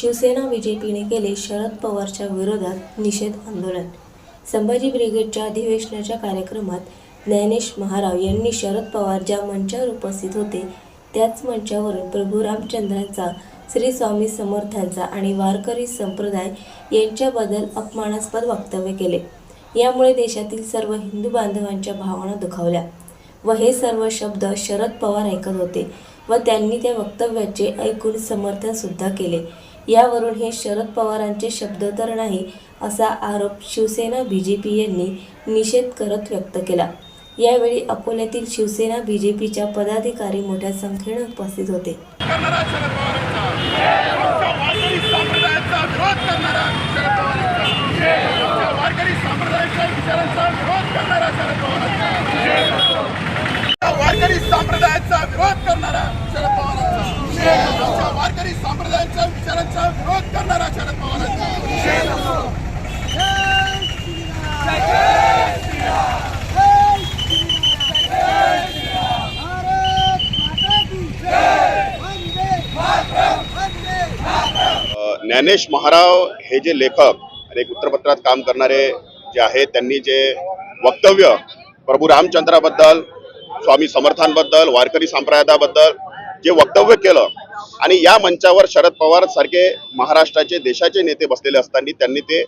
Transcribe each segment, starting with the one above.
शिवसेना बीजेपीने केले शरद पवारच्या विरोधात निषेध आंदोलन. संभाजी ब्रिगेडच्या अधिवेशनाच्या कार्यक्रमात ज्ञानेश महाराव यांनी शरद पवार ज्या मंचावर उपस्थित होते त्याच मंचावरून प्रभू रामचंद्रांचा श्री स्वामी समर्थांचा आणि वारकरी संप्रदाय यांच्याबद्दल अपमानास्पद वक्तव्य केले. यामुळे देशातील सर्व हिंदू बांधवांच्या भावना दुखावल्या व हे सर्व शब्द शरद पवार ऐकत होते व त्यांनी त्या वक्तव्याचे ऐकून समर्थन सुद्धा केले. यावरून हे शरद पवारांचे शब्द तर नाही असा आरोप शिवसेना बीजेपी यांनी निषेध करत व्यक्त केला. यावेळी अकोल्यातील शिवसेना बीजेपीच्या पदाधिकारी मोठ्या संख्येने उपस्थित होते करणारा शरद पवारांचा आमच्या वारकरी संप्रदायाचा विरोध करणारा शरद पवारांचा आमच्या वारकरी संप्रदायाच्या विचारांचा विरोध करणारा शरद पवारांचा आमच्या वारकरी संप्रदायाचा विरोध करणारा शरद पवारांचा आमच्या विचारांचा विरोध करणारा शरद पवारांचा. ज्ञानेश महाराव हे जे लेखक आणि एक वृत्तपत्रात काम करणारे जे आहेत त्यांनी जे वक्तव्य प्रभू रामचंद्राबद्दल स्वामी समर्थांबद्दल वारकरी संप्रदायाबद्दल जे वक्तव्य केलं आणि या मंचावर शरद पवार सारखे महाराष्ट्राचे देशाचे नेते बसलेले असताना त्यांनी ते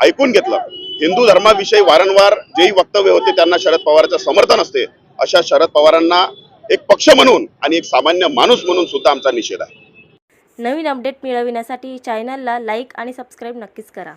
ऐकून घेतलं. हिंदू धर्माविषयी वारंवार जेही वक्तव्य होते त्यांना शरद पवारचं समर्थन असते. अशा शरद पवारांना एक पक्ष म्हणून आणि एक सामान्य माणूस म्हणून सुद्धा आमचा निषेध आहे. नवीन अपडेट मिळविण्यासाठी चॅनलला लाईक आणि सबस्क्राईब नक्कीच करा.